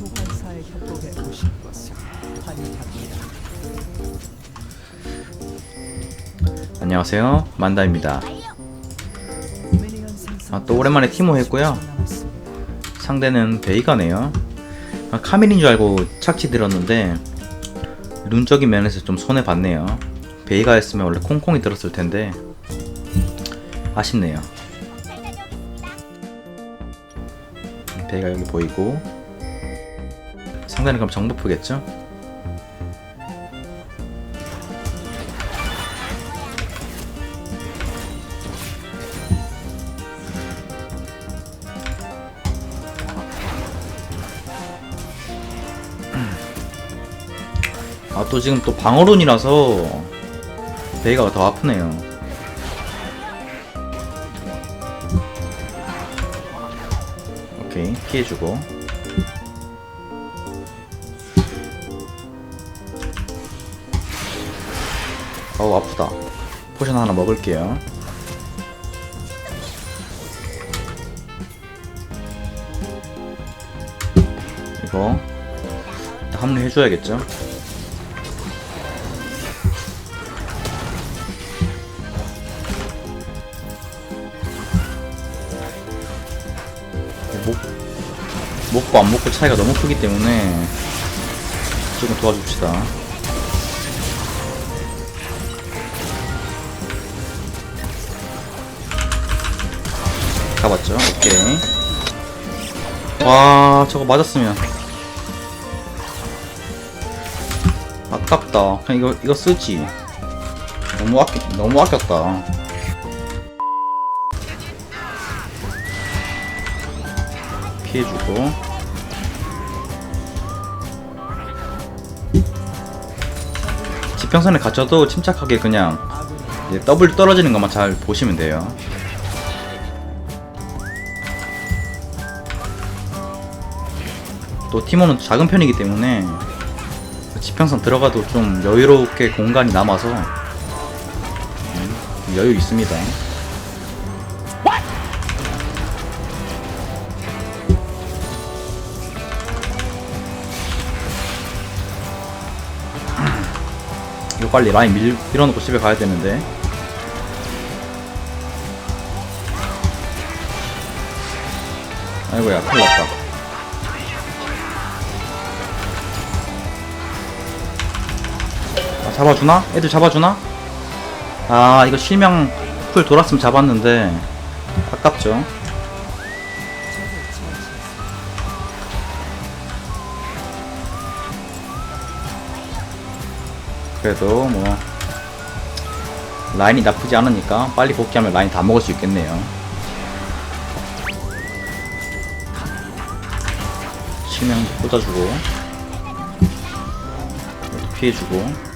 소환사의 협곡에 오신 것을 환영합니다. 안녕하세요. 만다입니다. 아, 또 오랜만에 티모 했고요. 상대는 베이가네요. 아, 카밀인 줄 알고 착지 들었는데 눈적인 면에서 좀 손해 봤네요. 베이가였으면 원래 콩콩이 들었을 텐데 아쉽네요. 베이가 여기 보이고 상대는 그럼 정보프겠죠? 아 또 지금 또 방어론이라서 베이가가 더 아프네요. 오케이 피해주고 어우 아프다. 포션 하나 먹을게요. 이거 합류해줘야겠죠? 목, 먹고 안 먹고 차이가 너무 크기 때문에 조금 도와줍시다. 가봤죠? 오케이. 와, 저거 맞았으면. 아깝다. 그냥 이거, 이거 쓰지. 너무 아꼈, 너무 아꼈다. 피해주고 지평선에 갇혀도 침착하게 그냥 더블 떨어지는 것만 잘 보시면 돼요 또 티모는 작은 편이기 때문에 지평선 들어가도 좀 여유롭게 공간이 남아서 음, 여유 있습니다. 이거 빨리 라인 밀, 밀어놓고 집에 가야 되는데. 아이고야 큰일 났다 잡아주나? 애들 잡아주나? 아 이거 실명 풀 돌았으면 잡았는데 아깝죠 그래도 뭐 라인이 나쁘지 않으니까 빨리 복귀하면 라인 다 먹을 수 있겠네요. 실명도 꽂아주고 피해주고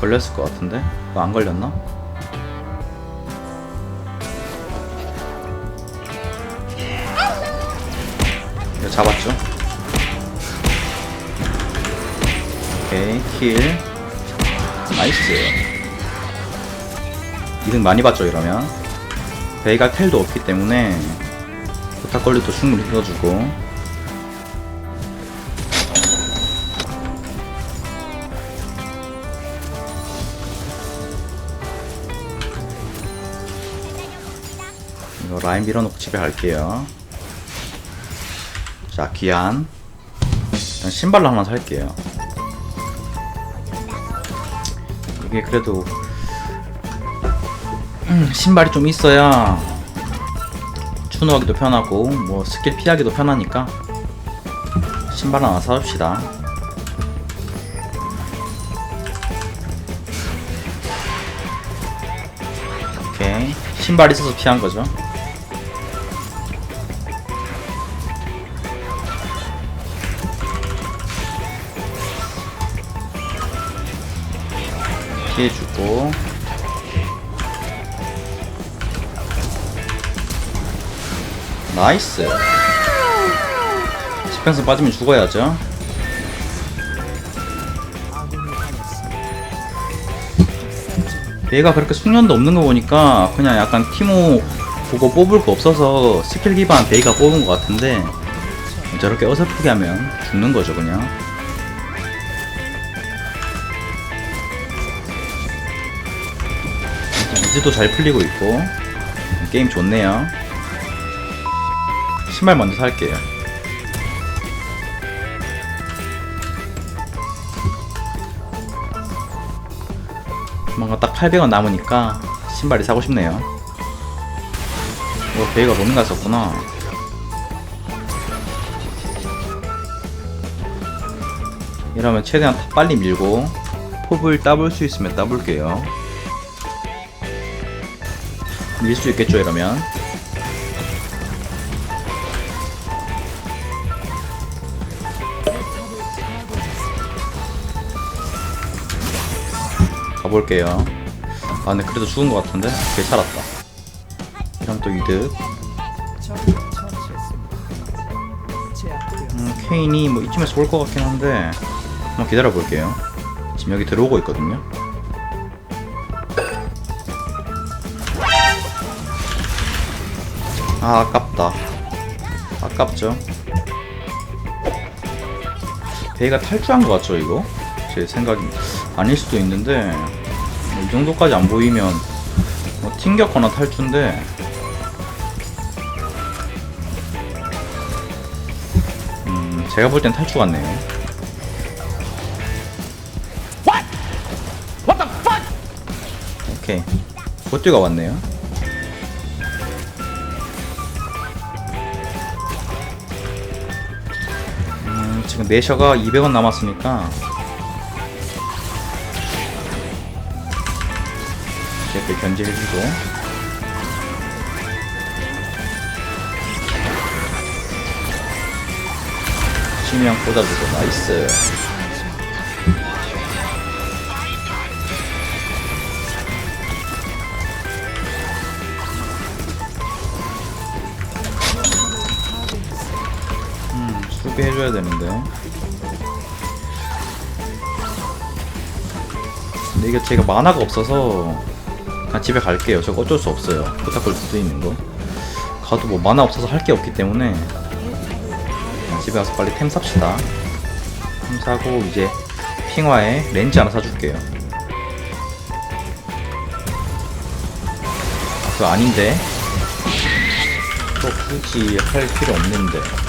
걸렸을 것 같은데? 안 걸렸나? 이거 잡았죠? 오케이 킬 나이스 이득 많이 봤죠 이러면 베이가 텔도 없기 때문에 부탁걸리도 충분히 넣어주고 라인 밀어놓고 집에 갈게요. 자 귀한. 일단 신발로 하나 살게요. 이게 그래도 음, 신발이 좀 있어야 추노하기도 편하고 뭐 스킬 피하기도 편하니까 신발 하나 사줍시다. 오케이. 신발 있어서 피한 거죠 피해 주고. 나이스. 지평선 빠지면 죽어야죠. 얘가 그렇게 숙련도 없는 거 보니까 그냥 약간 티모 그거 뽑을 거 없어서 스킬 기반 베이가 뽑은 것 같은데 저렇게 어설프게 하면 죽는 거죠 그냥 이제도 잘 풀리고 있고. 게임 좋네요. 신발 먼저 살게요. 뭔가 딱 800원 남으니까 신발이 사고 싶네요. 이거 베이가 로밍 갔었구나. 이러면 최대한 빨리 밀고 pop을 따볼 수 있으면 따볼게요 밀 수 있겠죠 이러면 가볼게요 아 근데 그래도 죽은 것 같은데? 개 살았다 이러면 또 이득. 음, 케인이 뭐 이쯤에서 올 것 같긴 한데 한번 기다려 볼게요. 지금 여기 들어오고 있거든요. 아 아깝다. 아깝죠. 베이가 탈주한 것 같죠 이거? 제 생각이 아닐 수도 있는데 뭐이 정도까지 안 보이면 뭐 튕겼거나 탈주인데 음, 제가 볼 땐 탈주 같네요. 오케이. 보띠가 왔네요. 지금 내셔가 200원 남았으니까. 이렇게 견제해주고. 치명 꽂아주고. 나이스 음 수비해줘야 되는데. 근데 이게 제가 만화가 없어서 그냥 집에 갈게요. 저거 어쩔 수 없어요. 부탁걸 수도 있는 거. 가도 뭐 만화 없어서 할 게 없기 때문에 집에 가서 빨리 템 삽시다. 템 사고 이제 핑화에 렌즈 하나 사줄게요. 아, 그거 아닌데? 또 굳이 할 필요 없는데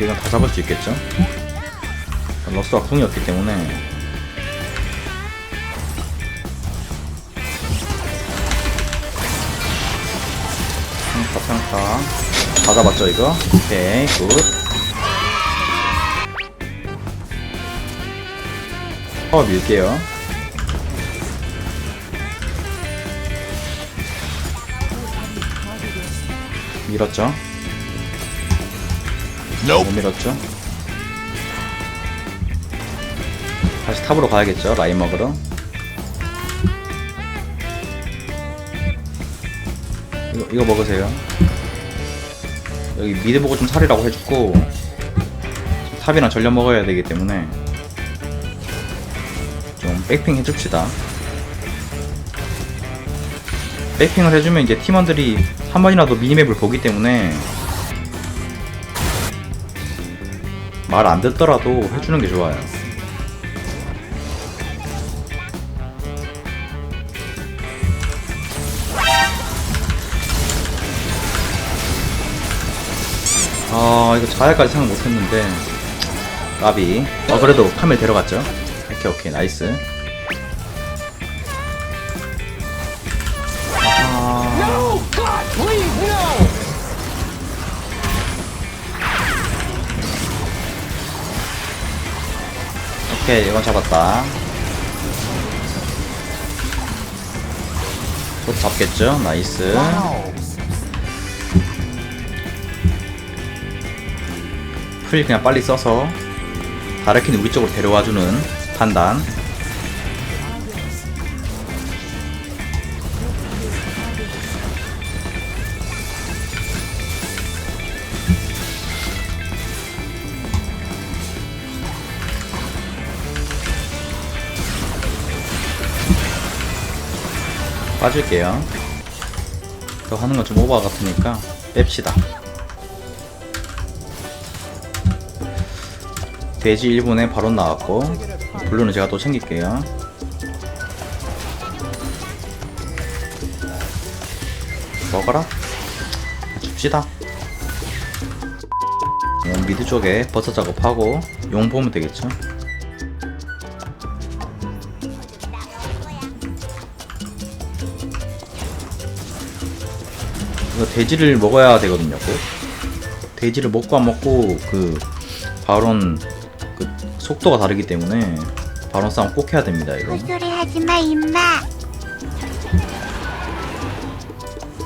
이건 다 잡을 수 있겠죠? 러스가 궁이었기 때문에 평타 평타 다 잡았죠 이거? 오케이 굿 파워 밀게요 밀었죠? 못 밀었죠? 다시 탑으로 가야겠죠 라인 먹으러? 이거, 이거 먹으세요. 여기 미드 보고 좀 살이라고 해주고 탑이랑 전력 먹어야 되기 때문에 좀 백핑 해줍시다. 백핑을 해주면 이제 팀원들이 한 번이라도 미니맵을 보기 때문에 말 안 듣더라도 해주는 게 좋아요. 아 이거 자야까지 생각 못했는데. 나비. 어 그래도 카멜 데려갔죠? 오케이 오케이. 나이스 오케이 이건 잡았다. 또 잡겠죠? 나이스. 풀 그냥 빨리 써서. 다르킨 우리 쪽으로 데려와주는 판단 빠질게요. 더 하는 건 좀 오버 같으니까 뺍시다. 돼지 1분에 바로 나왔고 블루는 제가 또 챙길게요. 먹어라. 줍시다. 어, 미드 쪽에 버섯 작업하고 용 보면 되겠죠. 이거 돼지를 먹어야 되거든요. 꼭. 돼지를 먹고 안 먹고 그 바론 그 속도가 다르기 때문에 바론 싸움 꼭 해야 됩니다. 이거 헛소리 하지 마 임마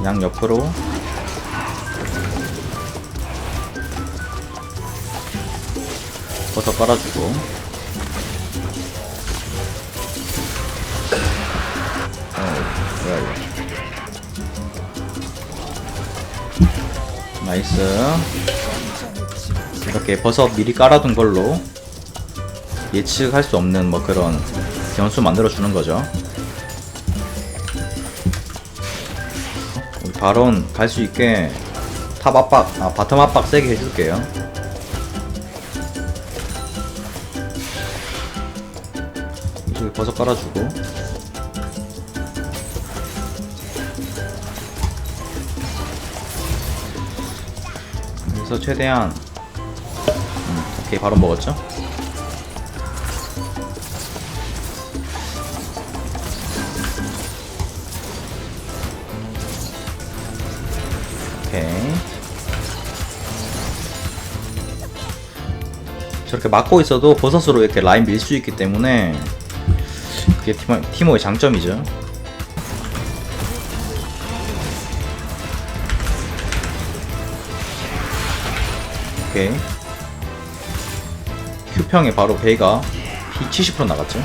양 옆으로 버섯 깔아주고 어 뭐야 이거 나이스 이렇게 버섯 미리 깔아둔 걸로 예측할 수 없는 뭐 그런 변수 만들어 주는 거죠 우리 바론 갈 수 있게 탑 압박, 아 바텀 압박 세게 해줄게요. 이쪽에 버섯 깔아주고. 그래서 최대한 음, 오케이 바로 먹었죠? 오케이. 저렇게 막고 있어도 버섯으로 이렇게 라인 밀 수 있기 때문에 그게 티모의 장점이죠. 오케이. Q평에 바로 베이가 피70% 나갔죠.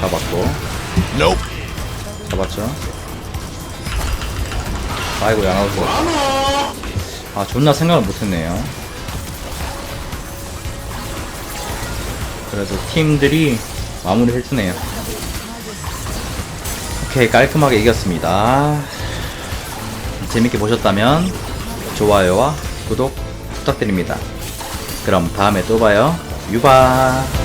잡았고. 잡았죠. 아이고 양아웃 아 존나 생각을 못했네요. 그래도 팀들이 마무리 해주네요. 오케이 깔끔하게 이겼습니다. 재밌게 보셨다면 좋아요와 구독 부탁드립니다. 그럼 다음에 또 봐요. 유바.